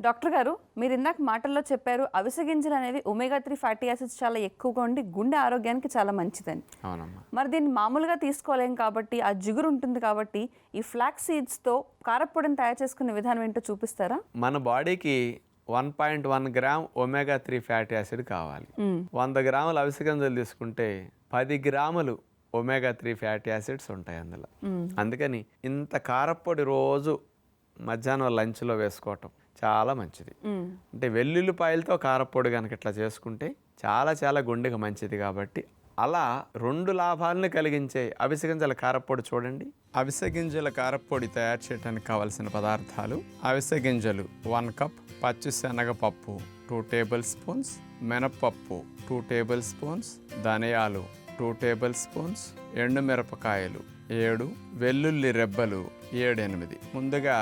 Doctor గారు మీరు ఇందాక మాటల్లో చెప్పారు అవిసె గింజలు అనేవి ఒమేగా త్రీ ఫ్యాటీ యాసిడ్స్ చాలా ఎక్కువగా ఉండి గుండె ఆరోగ్యానికి చాలా మంచిదని. అవునమ్మా. మరి దీన్ని మామూలుగా తీసుకోలేం కాబట్టి ఆ జిగురు ఉంటుంది కాబట్టి ఈ ఫ్లాక్ సీడ్స్తో కారప్పొడిని తయారు చేసుకునే విధానం ఏంటో చూపిస్తారా? మన బాడీకి one point one gram omega three fatty acid కావాలి. వంద గ్రాములు అవిసె గింజలు తీసుకుంటే పది గ్రాములు ఒమేగా త్రీ ఫ్యాటీ యాసిడ్స్ ఉంటాయి అందులో. అందుకని ఇంత కారప్పొడి రోజు మధ్యాహ్నం లంచ్లో వేసుకోవటం. చాలా మంచిది. అంటే వెల్లుల్లిపాయలతో కారప్పొడి కనుక ఇట్లా చేసుకుంటే చాలా చాలా గుండెకి మంచిది కాబట్టి అలా రెండు లాభాలను కలిగించే అవిసె గింజల కారప్పొడి చూడండి. అవిసె గింజల కారప్పొడి తయారు చేయడానికి కావలసిన పదార్థాలు అవిసె గింజలు వన్ కప్ పచ్చి శనగపప్పు టూ టేబుల్ స్పూన్స్ మినప్పప్పు టూ టేబుల్ స్పూన్స్ ధనియాలు టూ టేబుల్ స్పూన్స్ ఎండుమిరపకాయలు ఏడు వెల్లుల్లి రెబ్బలు ఏడెనిమిది. ముందుగా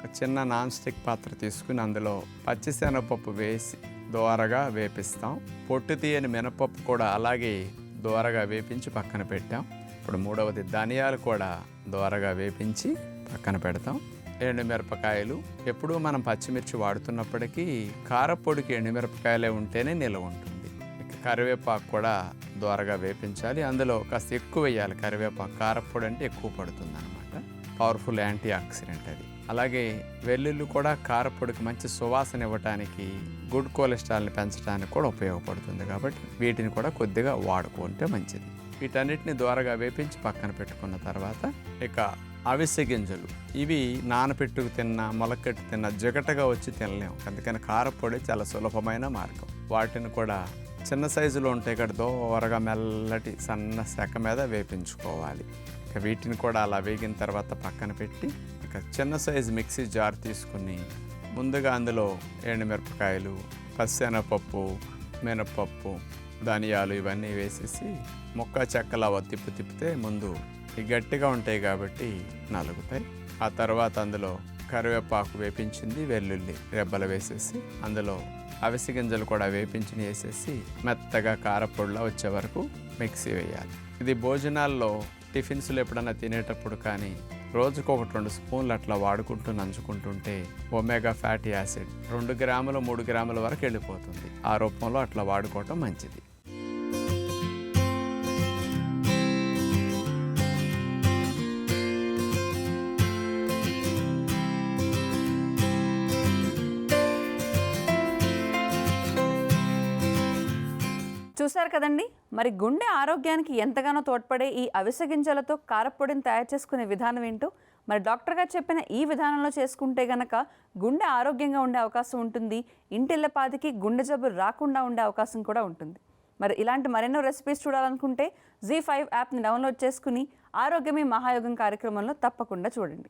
ఒక చిన్న నాన్ స్టిక్ పాత్ర తీసుకుని అందులో పచ్చిశనగపప్పు వేసి దోరగా వేపిస్తాం. పొట్టు తీయని మినపప్పు కూడా అలాగే దోరగా వేపించి పక్కన పెట్టాం. ఇప్పుడు మూడవది ధనియాలు కూడా దోరగా వేపించి పక్కన పెడతాం. ఎండుమిరపకాయలు ఎప్పుడూ మనం పచ్చిమిర్చి వాడుతున్నప్పటికీ కారపొడికి ఎండుమిరపకాయలే ఉంటేనే నిల్వ ఉంటుంది. ఇక కరివేపాకు కూడా దోరగా వేపించాలి. అందులో కాస్త ఎక్కువ వేయాలి. కరివేపాకు కారపొడి అంటే ఎక్కువ పడుతుంది అనమాట పవర్ఫుల్ యాంటీ ఆక్సిడెంట్ అది. అలాగే వెల్లుల్లి కూడా కారపొడికి మంచి సువాసన ఇవ్వటానికి గుడ్ కొలెస్ట్రాల్ని పెంచడానికి కూడా ఉపయోగపడుతుంది కాబట్టి వీటిని కూడా కొద్దిగా వాడుకుంటే మంచిది. వీటన్నిటిని ద్వారగా వేపించి పక్కన పెట్టుకున్న తర్వాత ఇక అవిసె గింజలు. ఇవి నానపెట్టుకు తిన్న మొలకెట్టు తిన్న జిగటగా వచ్చి తినలేము అందుకని కారపొడి చాలా సులభమైన మార్గం. వాటిని కూడా చిన్న సైజులో ఉంటాయి ఇక్కడ దోరగా మెల్లటి సన్న సెక మీద వేపించుకోవాలి. ఇక వీటిని కూడా అలా వేగిన తర్వాత పక్కన పెట్టి ఒక చిన్న సైజు మిక్సీ జార్ తీసుకుని ముందుగా అందులో ఎండుమిరపకాయలు పచ్చెనపప్పు మినపప్పు ధనియాలు ఇవన్నీ వేసేసి ముక్క చెక్కలా తిప్పు తిప్పితే ముందు గట్టిగా ఉంటాయి కాబట్టి నలుగుతాయి. ఆ తర్వాత అందులో కరివేపాకు వేపించింది వెల్లుల్లి రెబ్బలు వేసేసి అందులో అవిసె గింజలు కూడా వేపించి వేసేసి మెత్తగా కారపొడిలా వచ్చే వరకు మిక్సీ వేయాలి. ఇది భోజనాల్లో టిఫిన్స్లో ఎప్పుడన్నా తినేటప్పుడు కానీ రోజుకు ఒకటి రెండు స్పూన్లు అట్లా వాడుకుంటూ నంచుకుంటుంటే ఒమేగా ఫ్యాటీ యాసిడ్ రెండు గ్రాములు మూడు గ్రాముల వరకు వెళ్ళిపోతుంది. ఆ రూపంలో అట్లా వాడుకోవటం మంచిది. చూశారు కదండి? మరి గుండె ఆరోగ్యానికి ఎంతగానో తోడ్పడే ఈ అవిసె గింజలతో కారపొడిని తయారు చేసుకునే విధానం ఏంటో మరి డాక్టర్ గారు చెప్పిన ఈ విధానంలో చేసుకుంటే గనక గుండె ఆరోగ్యంగా ఉండే అవకాశం ఉంటుంది. ఇంటిల్లపాదికి గుండె జబ్బు రాకుండా ఉండే అవకాశం కూడా ఉంటుంది. మరి ఇలాంటి మరెన్నో రెసిపీస్ చూడాలనుకుంటే జీ ఫైవ్ యాప్ని డౌన్లోడ్ చేసుకుని ఆరోగ్యమే మహాయోగం కార్యక్రమంలో తప్పకుండా చూడండి.